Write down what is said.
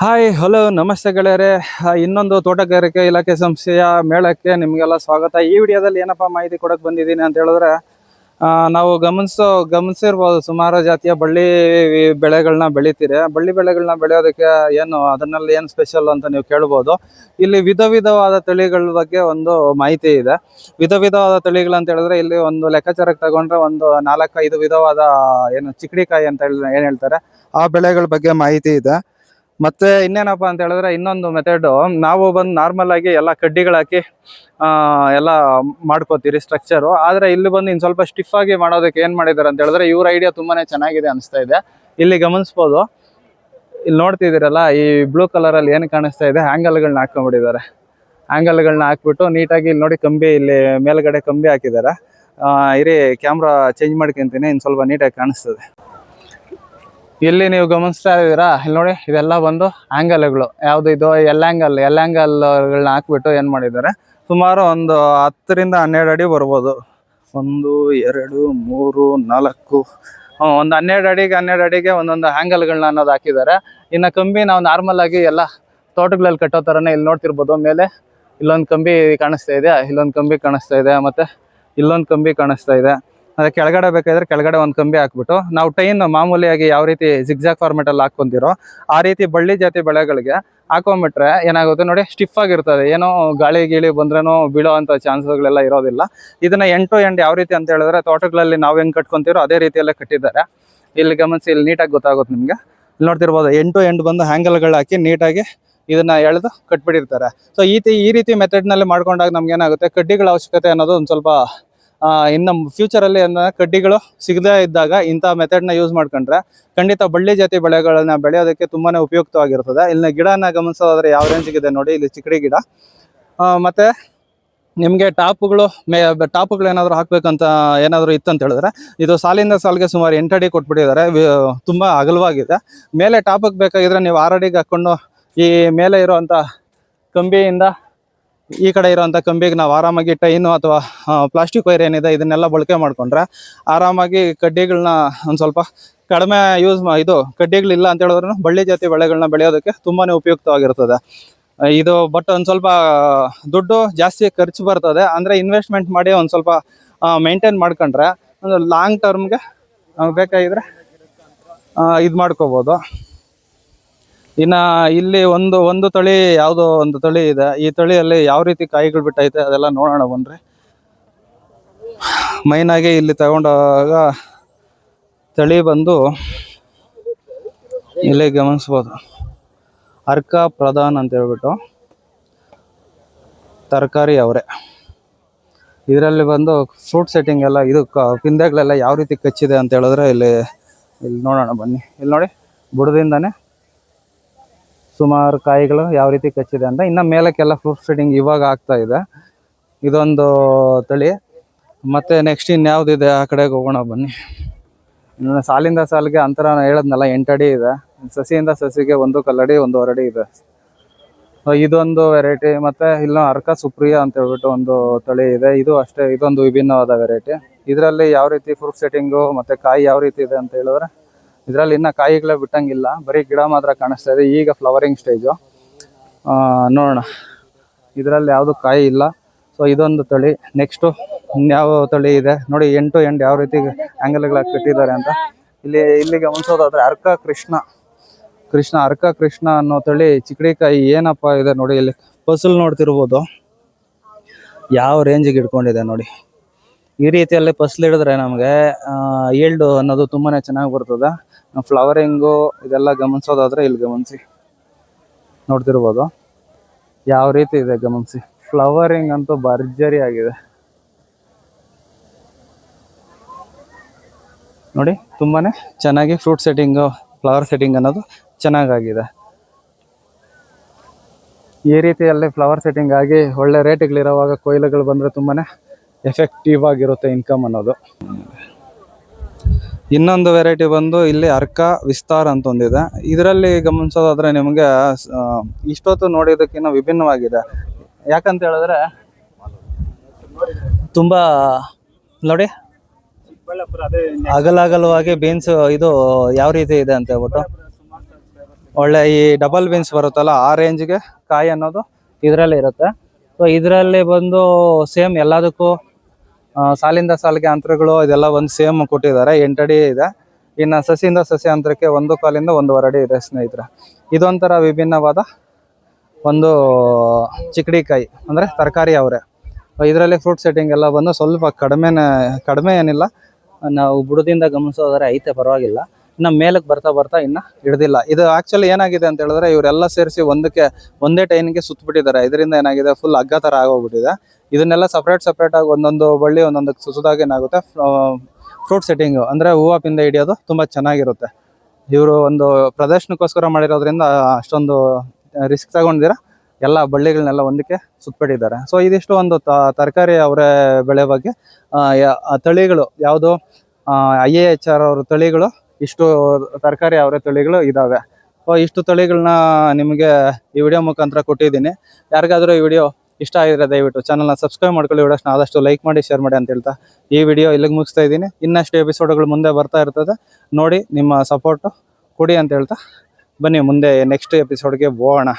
Hi hello ನಮಸ್ತೆ ಗೆಳೆಯರೇ. ಇನ್ನೊಂದು ತೋಟಗಾರಿಕೆ ಇಲಾಖೆ ಸಂಸ್ಥೆಯ ಮೇಳಕ್ಕೆ ನಿಮಗೆಲ್ಲ ಸ್ವಾಗತ. ಈ ವಿಡಿಯೋದಲ್ಲಿ ಏನಪ್ಪ ಮಾಹಿತಿ ಕೊಡಕ್ಕೆ ಬಂದಿದ್ದೀನಿ ಅಂತ ಹೇಳಿದ್ರೆ ನಾವು ಗಮನಿಸೋ, ಗಮನಿಸಿರ್ಬೋದು ಸುಮಾರು ಜಾತಿಯ ಬಳ್ಳಿ ಬೆಳೆಗಳನ್ನ ಬೆಳಿತೀರಿ. ಬಳ್ಳಿ ಬೆಳೆಗಳನ್ನ ಬೆಳೆಯೋದಕ್ಕೆ ಏನು ಅದನ್ನಲ್ಲಿ ಏನು ಸ್ಪೆಷಲ್ ಅಂತ ನೀವು ಕೇಳ್ಬೋದು. ಇಲ್ಲಿ ವಿಧ ವಿಧವಾದ ತಳಿಗಳ ಬಗ್ಗೆ ಒಂದು ಮಾಹಿತಿ ಇದೆ. ವಿಧ ವಿಧವಾದ ತಳಿಗಳು ಅಂತ ಹೇಳಿದ್ರೆ, ಇಲ್ಲಿ ಒಂದು ಲೆಕ್ಕಾಚಾರಕ್ಕೆ ತಗೊಂಡ್ರೆ ಒಂದು ನಾಲ್ಕೈದು ವಿಧವಾದ, ಏನು ಚಿಕ್ಕಡಿಕಾಯಿ ಅಂತ ಹೇಳಿ ಏನು ಹೇಳ್ತಾರೆ, ಆ ಬೆಳೆಗಳ ಬಗ್ಗೆ ಮಾಹಿತಿ ಇದೆ. ಮತ್ತೆ ಇನ್ನೇನಪ್ಪ ಅಂತ ಹೇಳಿದ್ರೆ ಇನ್ನೊಂದು ಮೆಥಡ್ ನಾವು ಬಂದು ನಾರ್ಮಲ್ ಆಗಿ ಎಲ್ಲ ಕಡ್ಡಿಗಳು ಹಾಕಿ ಆ, ಎಲ್ಲ ಮಾಡ್ಕೋತೀರಿ ಸ್ಟ್ರಕ್ಚರು ಆದ್ರೆ ಇಲ್ಲಿ ಬಂದು ಇನ್ನು ಸ್ವಲ್ಪ ಸ್ಟಿಫ್ ಆಗಿ ಮಾಡೋದಕ್ಕೆ ಏನ್ ಮಾಡಿದ್ದಾರೆ ಅಂತ ಹೇಳಿದ್ರೆ ಇವ್ರ ಐಡಿಯಾ ತುಂಬಾನೇ ಚೆನ್ನಾಗಿದೆ ಅನಿಸ್ತಾ ಇದೆ. ಇಲ್ಲಿ ಗಮನಿಸ್ಬೋದು. ಇಲ್ಲಿ ನೋಡ್ತಿದ್ದೀರಲ್ಲ ಈ ಬ್ಲೂ ಕಲರ್ ಅಲ್ಲಿ ಏನು ಕಾಣಿಸ್ತಾ ಇದೆ? ಹ್ಯಾಂಗಲ್ಗಳನ್ನ ಹಾಕೊಂಡ್ಬಿಟ್ಟಿದ್ದಾರೆ ಗಳನ್ನ ಹಾಕ್ಬಿಟ್ಟು ನೀಟಾಗಿ ಇಲ್ಲಿ ನೋಡಿ ಕಂಬಿ ಇಲ್ಲಿ ಮೇಲ್ಗಡೆ ಕಂಬಿ ಹಾಕಿದ್ದಾರೆ. ಇರಿ ಕ್ಯಾಮ್ರಾ ಚೇಂಜ್ ಮಾಡ್ಕೊಂತೀನಿ ಇನ್ನು ಸ್ವಲ್ಪ ನೀಟಾಗಿ ಕಾಣಿಸ್ತದೆ. ಇಲ್ಲಿ ನೀವು ಗಮನಿಸ್ತಾ ಇದ್ದೀರಾ? ಇಲ್ಲಿ ನೋಡಿ, ಇದೆಲ್ಲ ಬಂದು ಆ್ಯಂಗಲ್ಗಳು ಯಾವ್ದು ಇದು? ಎಲ್ ಆಂಗಲ್ ಎಲ್ ಆ್ಯಂಗಲ್ಗಳನ್ನ ಹಾಕ್ಬಿಟ್ಟು ಏನು ಮಾಡಿದ್ದಾರೆ? ಸುಮಾರು ಒಂದು ಹತ್ತರಿಂದ ಹನ್ನೆರಡು ಅಡಿ ಬರ್ಬೋದು. ಒಂದು, ಎರಡು, ಮೂರು, ನಾಲ್ಕು. ಒಂದು ಹನ್ನೆರಡು ಅಡಿಗೆ ಹನ್ನೆರಡು ಅಡಿಗೆ ಒಂದೊಂದು ಆ್ಯಂಗಲ್ಗಳನ್ನ ಅನ್ನೋದು ಹಾಕಿದ್ದಾರೆ. ಇನ್ನು ಕಂಬಿ ನಾವು ನಾರ್ಮಲ್ ಆಗಿ ಎಲ್ಲ ತೋಟಗಳಲ್ಲಿ ಕಟ್ಟೋ ಥರನೇ ಇಲ್ಲಿ ನೋಡ್ತಿರ್ಬೋದು. ಮೇಲೆ ಇಲ್ಲೊಂದು ಕಂಬಿ ಕಾಣಿಸ್ತಾ ಇದೆ, ಇಲ್ಲೊಂದು ಕಂಬಿ ಕಾಣಿಸ್ತಾ ಇದೆ, ಮತ್ತೆ ಇಲ್ಲೊಂದು ಕಂಬಿ ಕಾಣಿಸ್ತಾ ಇದೆ. ಅದೇ ಕೆಳಗಡೆ ಬೇಕಾದ್ರೆ ಕೆಳಗಡೆ ಒಂದು ಕಂಬಿ ಹಾಕ್ಬಿಟ್ಟು, ನಾವು ಟೈನ್ ಮಾಮೂಲಿಯಾಗಿ ಯಾವ ರೀತಿ ಜಿಗ್ಜಾಗ್ ಫಾರ್ಮೆಟ್ ಅಲ್ಲಿ ಹಾಕೊಂತಿರೋ ಆ ರೀತಿ ಬಳ್ಳಿ ಜಾತಿ ಬೆಳೆಗಳಿಗೆ ಹಾಕೊಂಡ್ಬಿಟ್ರೆ ಏನಾಗುತ್ತೆ ನೋಡಿ ಸ್ಟಿಫ್ ಆಗಿರ್ತದೆ. ಏನೋ ಗಾಳಿ ಗೀಳಿ ಬಂದ್ರೂ ಬೀಳೋ ಅಂತ ಚಾನ್ಸಸ್ಗಳೆಲ್ಲ ಇರೋದಿಲ್ಲ. ಇದನ್ನ ಎಂಟು ಎಂಡ್ ಯಾವ ರೀತಿ ಅಂತ ಹೇಳಿದ್ರೆ ತೋಟಗಳಲ್ಲಿ ನಾವು ಹೆಂಗ್ ಕಟ್ಕೊಂತೀರೋ ಅದೇ ರೀತಿಯಲ್ಲೇ ಕಟ್ಟಿದ್ದಾರೆ. ಇಲ್ಲಿ ಗಮನಿಸಿ, ಇಲ್ಲಿ ನೀಟಾಗಿ ಗೊತ್ತಾಗುತ್ತೆ ನಿಮ್ಗೆ. ಇಲ್ಲಿ ನೋಡ್ತಿರ್ಬೋದು ಎಂಟು ಎಂಡ್ ಬಂದು ಹ್ಯಾಂಗಲ್ಗಳು ಹಾಕಿ ನೀಟಾಗಿ ಇದನ್ನ ಎಳೆದು ಕಟ್ಬಿಟ್ಟಿರ್ತಾರೆ. ಸೊ ಈ ಈ ರೀತಿ ಮೆಥಡ್ನಲ್ಲಿ ಮಾಡ್ಕೊಂಡಾಗ ನಮ್ಗೆ ಏನಾಗುತ್ತೆ ಕಡ್ಡಿಗಳ ಅವಶ್ಯಕತೆ ಅನ್ನೋದು ಒಂದು ಸ್ವಲ್ಪ ಇನ್ನು ಫ್ಯೂಚರ್ ಅಲ್ಲಿ ಏನ ಕಡ್ಡಿಗಳು ಸಿಗದೇ ಇದ್ದಾಗ ಇಂಥ ಮೆಥಡ್ನ ಯೂಸ್ ಮಾಡ್ಕೊಂಡ್ರೆ ಖಂಡಿತ ಬಳ್ಳಿ ಜಾತಿ ಬೆಳೆಗಳನ್ನ ಬೆಳೆಯೋದಕ್ಕೆ ತುಂಬಾನೇ ಉಪಯುಕ್ತವಾಗಿರ್ತದೆ. ಇಲ್ಲಿನ ಗಿಡನ ಗಮನಿಸೋದಾದ್ರೆ ಯಾವ ರೇಂಜ್ಗಿದೆ ನೋಡಿ, ಇಲ್ಲಿ ಚಿಕ್ಕಡಿ ಗಿಡ. ಮತ್ತೆ ನಿಮಗೆ ಟಾಪ್ಗಳು ಮೇ ಟಾಪ್ಗಳು ಏನಾದರೂ ಹಾಕ್ಬೇಕಂತ ಏನಾದ್ರು ಇತ್ತಂತ ಹೇಳಿದ್ರೆ, ಇದು ಸಾಲಿಂದ ಸಾಲಿಗೆ ಸುಮಾರು ಎಂಟಡಿ ಕೊಟ್ಬಿಟ್ಟಿದ್ದಾರೆ. ತುಂಬ ಅಗಲವಾಗಿದೆ. ಮೇಲೆ ಟಾಪಕ್ಕೆ ಬೇಕಾಗಿದ್ರೆ ನೀವು ಆರಡಿಗೆ ಹಾಕ್ಕೊಂಡು ಈ ಮೇಲೆ ಇರುವಂತ ಕಂಬಿಯಿಂದ ಈ ಕಡೆ ಇರುವಂತ ಕಂಬಿಗೆ ನಾವು ಆರಾಮಾಗಿ ಟೈನು ಅಥವಾ ಪ್ಲಾಸ್ಟಿಕ್ ವೈರ್ ಏನಿದೆ ಇದನ್ನೆಲ್ಲ ಬಳಕೆ ಮಾಡ್ಕೊಂಡ್ರೆ ಆರಾಮಾಗಿ ಕಡ್ಡಿಗಳನ್ನ ಒಂದು ಸ್ವಲ್ಪ ಕಡಿಮೆ ಯೂಸ್ ಇದು ಕಡ್ಡಿಗಳಿಲ್ಲ ಅಂತ ಹೇಳಿದ್ರು ಬಳ್ಳಿ ಜಾತಿ ಬೆಳೆಗಳನ್ನ ಬೆಳೆಯೋದಕ್ಕೆ ತುಂಬಾ ಉಪಯುಕ್ತವಾಗಿರ್ತದೆ. ಇದು ಬಟ್ ಒಂದು ಸ್ವಲ್ಪ ದುಡ್ಡು ಜಾಸ್ತಿ ಖರ್ಚು ಬರ್ತದೆ. ಅಂದರೆ ಇನ್ವೆಸ್ಟ್ಮೆಂಟ್ ಮಾಡಿ ಒಂದು ಸ್ವಲ್ಪ ಮೇಂಟೈನ್ ಮಾಡ್ಕೊಂಡ್ರೆ ಒಂದು ಲಾಂಗ್ ಟರ್ಮ್ಗೆ ಬೇಕಾಗಿದ್ರೆ ಇದು ಮಾಡ್ಕೋಬೋದು. ಇನ್ನ ಇಲ್ಲಿ ಒಂದು ಒಂದು ತಳಿ ಯಾವುದೋ ಒಂದು ತಳಿ ಇದೆ. ಈ ತಳಿಯಲ್ಲಿ ಯಾವ ರೀತಿ ಕಾಯಿಗಳು ಬಿಟ್ಟೈತೆ ಅದೆಲ್ಲ ನೋಡೋಣ ಬನ್ರಿ. ಮೈನ್ ಆಗಿ ಇಲ್ಲಿ ತಗೊಂಡಾಗ ತಳಿ ಬಂದು ಇಲ್ಲಿ ಗಮನಿಸ್ಬೋದು. ಅರ್ಕ ಪ್ರಧಾನ್ ಅಂತ ಹೇಳ್ಬಿಟ್ಟು ತರಕಾರಿ ಅವರೇ. ಇದರಲ್ಲಿ ಬಂದು ಫ್ರೂಟ್ ಸೆಟ್ಟಿಂಗ್ ಎಲ್ಲ ಇದು ಪಿಂದೆಗಳೆಲ್ಲ ಯಾವ ರೀತಿ ಕಚ್ಚಿದೆ ಅಂತ ಹೇಳಿದ್ರೆ ಇಲ್ಲಿ ಇಲ್ಲಿ ನೋಡೋಣ ಬನ್ನಿ. ಇಲ್ಲಿ ನೋಡಿ, ಬುಡದಿಂದಾನೆ ಸುಮಾರು ಕಾಯಿಗಳು ಯಾವ ರೀತಿ ಕಚ್ಚಿದೆ ಅಂತ ಇನ್ನು ಮೇಲಕ್ಕೆಲ್ಲ ಫ್ರೂಟ್ ಸೆಟ್ಟಿಂಗ್ ಇವಾಗ ಆಗ್ತಾ ಇದೆ. ಇದೊಂದು ತಳಿ. ಮತ್ತೆ ನೆಕ್ಸ್ಟ್ ಇನ್ಯಾವುದಿದೆ ಆ ಕಡೆಗೆ ಹೋಗೋಣ ಬನ್ನಿ. ಇನ್ನು ಸಾಲಿಂದ ಸಾಲಿಗೆ ಅಂತರ ಹೇಳದ್ನಲ್ಲ ಎಂಟಡಿ ಇದೆ. ಸಸಿಯಿಂದ ಸಸಿಗೆ ಒಂದು ಕಲ್ಲಡಿ, ಒಂದು ಅಡಿ ಇದೆ. ಇದೊಂದು ವೆರೈಟಿ ಮತ್ತೆ ಇಲ್ಲ ಅರ್ಕ ಸುಪ್ರಿಯ ಅಂತ ಹೇಳ್ಬಿಟ್ಟು ಒಂದು ತಳಿ ಇದೆ. ಇದು ಅಷ್ಟೇ, ಇದೊಂದು ವಿಭಿನ್ನವಾದ ವೆರೈಟಿ ಇದರಲ್ಲಿ ಯಾವ ರೀತಿ ಫ್ರೂಟ್ ಸೆಟ್ಟಿಂಗು ಮತ್ತೆ ಕಾಯಿ ಯಾವ ರೀತಿ ಇದೆ ಅಂತ ಹೇಳಿದ್ರೆ? ಇದರಲ್ಲಿ ಇನ್ನ ಕಾಯಿಗಳೇ ಬಿಟ್ಟಂಗಿಲ್ಲ. ಬರೀ ಗಿಡ ಮಾತ್ರ ಕಾಣಿಸ್ತಾ ಇದೆ. ಈಗ ಫ್ಲವರಿಂಗ್ ಸ್ಟೇಜು ನೋಡೋಣ. ಇದರಲ್ಲಿ ಯಾವುದು ಕಾಯಿ ಇಲ್ಲ. ಸೊ ಇದೊಂದು ತಳಿ. ನೆಕ್ಸ್ಟು ಇನ್ಯಾವ ತಳಿ ಇದೆ? ನೋಡಿ ಎಂಟು ಎಂಟು ಯಾವ ರೀತಿ ಆ್ಯಂಗಲ್ಗಳಾಗಿ ಕಟ್ಟಿದ್ದಾರೆ ಅಂತ. ಇಲ್ಲಿ ಇಲ್ಲಿ ಗಮನಿಸೋದಾದ್ರೆ ಅರ್ಕ ಕೃಷ್ಣ. ಕೃಷ್ಣ, ಅರ್ಕ ಕೃಷ್ಣ ಅನ್ನೋ ತಳಿ ಚಿಕ್ಕಡಿಕಾಯಿ ಏನಪ್ಪ ಇದೆ ನೋಡಿ, ಇಲ್ಲಿ ಫಸಲ್ ನೋಡ್ತಿರ್ಬೋದು. ಯಾವ ರೇಂಜಿಗೆ ಇಟ್ಕೊಂಡಿದೆ ನೋಡಿ. ಈ ರೀತಿಯಲ್ಲಿ ಫಸಲು ಹಿಡಿದ್ರೆ ನಮಗೆ ಈಲ್ಡ್ ಅನ್ನೋದು ತುಂಬಾನೇ ಚೆನ್ನಾಗಿ ಬರ್ತದೆ. ಫ್ಲವರಿಂಗು ಇದೆಲ್ಲ ಗಮನಿಸೋದಾದ್ರೆ ಇಲ್ಲಿ ಗಮನಿಸಿ. ನೋಡ್ತಿರ್ಬೋದು. ಯಾವ ರೀತಿ ಇದೆ ಗಮನಿಸಿ. ಫ್ಲವರಿಂಗ್ ಅಂತೂ ಭರ್ಜರಿ ಆಗಿದೆ. ನೋಡಿ, ತುಂಬಾನೇ ಚೆನ್ನಾಗಿ ಫ್ರೂಟ್ ಸೆಟ್ಟಿಂಗ್ ಫ್ಲವರ್ ಸೆಟ್ಟಿಂಗ್ ಅನ್ನೋದು ಚೆನ್ನಾಗಾಗಿದೆ. ಈ ರೀತಿಯಲ್ಲಿ ಫ್ಲವರ್ ಸೆಟ್ಟಿಂಗ್ ಆಗಿ ಒಳ್ಳೆ ರೇಟ್ಗಳಿರೋವಾಗ ಕೊಯ್ಲುಗಳು ಬಂದರೆ ತುಂಬಾನೇ ಎಫೆಕ್ಟಿವ್ ಆಗಿರುತ್ತೆ ಇನ್ಕಮ್ ಅನ್ನೋದು. ಇನ್ನೊಂದು ವೆರೈಟಿ ಬಂದು ಇಲ್ಲಿ ಅರ್ಕ, ವಿಸ್ತಾರ ಅಂತ ಒಂದಿದೆ. ಇದರಲ್ಲಿ ಗಮನಿಸೋದಾದ್ರೆ ನಿಮಗೆ ಇಷ್ಟೊತ್ತು ನೋಡಿದ್ದಕ್ಕಿಂತ ವಿಭಿನ್ನವಾಗಿದೆ. ಯಾಕಂತ ಹೇಳಿದ್ರೆ, ತುಂಬಾ, ನೋಡಿ ಅಗಲ ಅಗಲವಾಗಿ ಬೀನ್ಸ್ ಇದು ಯಾವ ರೀತಿ ಇದೆ ಅಂತ ಹೇಳ್ಬಿಟ್ಟು. ಒಳ್ಳೆ ಈ ಡಬಲ್ ಬೀನ್ಸ್ ಬರುತ್ತಲ್ಲ, ಆ ರೇಂಜ್ಗೆ ಕಾಯಿ ಅನ್ನೋದು ಇದರಲ್ಲಿ ಇರುತ್ತೆ. ಸೊ ಇದರಲ್ಲಿ ಬಂದು ಸೇಮ್ ಎಲ್ಲದಕ್ಕೂ ಸಾಲಿಂದ ಸಾಲಿಗೆ ಅಂತರಗಳು ಇದೆಲ್ಲ ಒಂದು ಸೇಮ್ ಕೊಟ್ಟಿದ್ದಾರೆ ಎಂಟಡಿ ಇದೆ. ಇನ್ನು ಸಸಿಯಿಂದ ಸಸಿ ಅಂತರಕ್ಕೆ ಒಂದು ಕಾಲಿಂದ ಒಂದೂವರೆ ಅಡಿ ಇದೆ ಸ್ನೇಹಿತರೆ. ಇದೊಂಥರ ವಿಭಿನ್ನವಾದ ಒಂದು ಚಿಕ್ಕಡಿಕಾಯಿ ಅಂದರೆ ತರಕಾರಿ ಅವರೇ. ಇದರಲ್ಲಿ ಫ್ರೂಟ್ ಸೆಟ್ಟಿಂಗ್ ಎಲ್ಲ ಬಂದು ಸ್ವಲ್ಪ ಕಡಿಮೆನೇ, ಕಡಿಮೆ ಏನಿಲ್ಲ. ನಾವು ಬುಡದಿಂದ ಗಮನಿಸೋದಾದ್ರೆ ಐತೆ, ಪರವಾಗಿಲ್ಲ. ಇನ್ನು ಮೇಲಕ್ಕೆ ಬರ್ತಾ ಬರ್ತಾ ಇನ್ನು ಹಿಡ್ದಿಲ್ಲ. ಇದು ಆಕ್ಚುಲಿ ಏನಾಗಿದೆ ಅಂತ ಹೇಳಿದ್ರೆ ಇವರೆಲ್ಲ ಸೇರಿಸಿ ಒಂದಕ್ಕೆ, ಒಂದೇ ಟೈನ್ಗೆ ಸುತ್ತಬಿಟ್ಟಿದ್ದಾರೆ ಇದರಿಂದ ಏನಾಗಿದೆ? ಫುಲ್ ಹಗ್ಗ ಥರ ಆಗೋಗ್ಬಿಟ್ಟಿದೆ. ಇದನ್ನೆಲ್ಲ ಸಪ್ರೇಟ್ ಸಪ್ರೇಟ್ ಆಗಿ ಒಂದೊಂದು ಬಳ್ಳಿ ಒಂದೊಂದು ಸುಸದಾಗ ಏನಾಗುತ್ತೆ? ಫ್ರೂಟ್ ಸೆಟ್ಟಿಂಗು ಅಂದರೆ ಹೂವು ಪಿಂದ ಹಿಡಿಯೋದು ತುಂಬ ಚೆನ್ನಾಗಿರುತ್ತೆ. ಇವರು ಒಂದು ಪ್ರದರ್ಶನಕ್ಕೋಸ್ಕರ ಮಾಡಿರೋದ್ರಿಂದ ಅಷ್ಟೊಂದು ರಿಸ್ಕ್ ತಗೊಂಡಿರ ಎಲ್ಲ ಬಳ್ಳಿಗಳನ್ನೆಲ್ಲ ಒಂದಕ್ಕೆ ಸುತ್ತಬಿಟ್ಟಿದ್ದಾರೆ ಸೊ ಇದಿಷ್ಟು ಒಂದು ತರಕಾರಿ ಅವರ ಬೆಳೆ ಬಗ್ಗೆ. ತಳಿಗಳು ಯಾವುದು? ಐ ಎ ಎಚ್ ಆರ್ ಅವ್ರ ತಳಿಗಳು ಇಷ್ಟು ತರಕಾರಿ ಅವರ ತಳಿಗಳು ಇದಾವೆ. ಸೊ ಇಷ್ಟು ತಳಿಗಳನ್ನ ನಿಮಗೆ ಈ ವಿಡಿಯೋ ಮುಖಾಂತರ ಕೊಟ್ಟಿದ್ದೀನಿ. ಯಾರಿಗಾದರೂ ಈ ವಿಡಿಯೋ ಇಷ್ಟ ಆಗಿದ್ರೆ ದಯವಿಟ್ಟು ಚಾನಲ್ನ ಸಬ್ಸ್ಕ್ರೈಬ್ ಮಾಡ್ಕೊಳ್ಳಿ. ವಿಡಿಯೋಸ್ನ ಆದಷ್ಟು ಲೈಕ್ ಮಾಡಿ ಶೇರ್ ಮಾಡಿ ಅಂತ ಹೇಳ್ತಾ ಈ ವಿಡಿಯೋ ಇಲ್ಲಿಗೆ ಮುಗಿಸ್ತಾ ಇದ್ದೀನಿ. ಇನ್ನಷ್ಟು ಎಪಿಸೋಡ್ಗಳು ಮುಂದೆ ಬರ್ತಾ ಇರ್ತದೆ. ನೋಡಿ, ನಿಮ್ಮ ಸಪೋರ್ಟು ಕೊಡಿ ಅಂತ ಹೇಳ್ತಾ ಬನ್ನಿ. ಮುಂದೆ ನೆಕ್ಸ್ಟ್ ಎಪಿಸೋಡ್ಗೆ ಹೋಗೋಣ.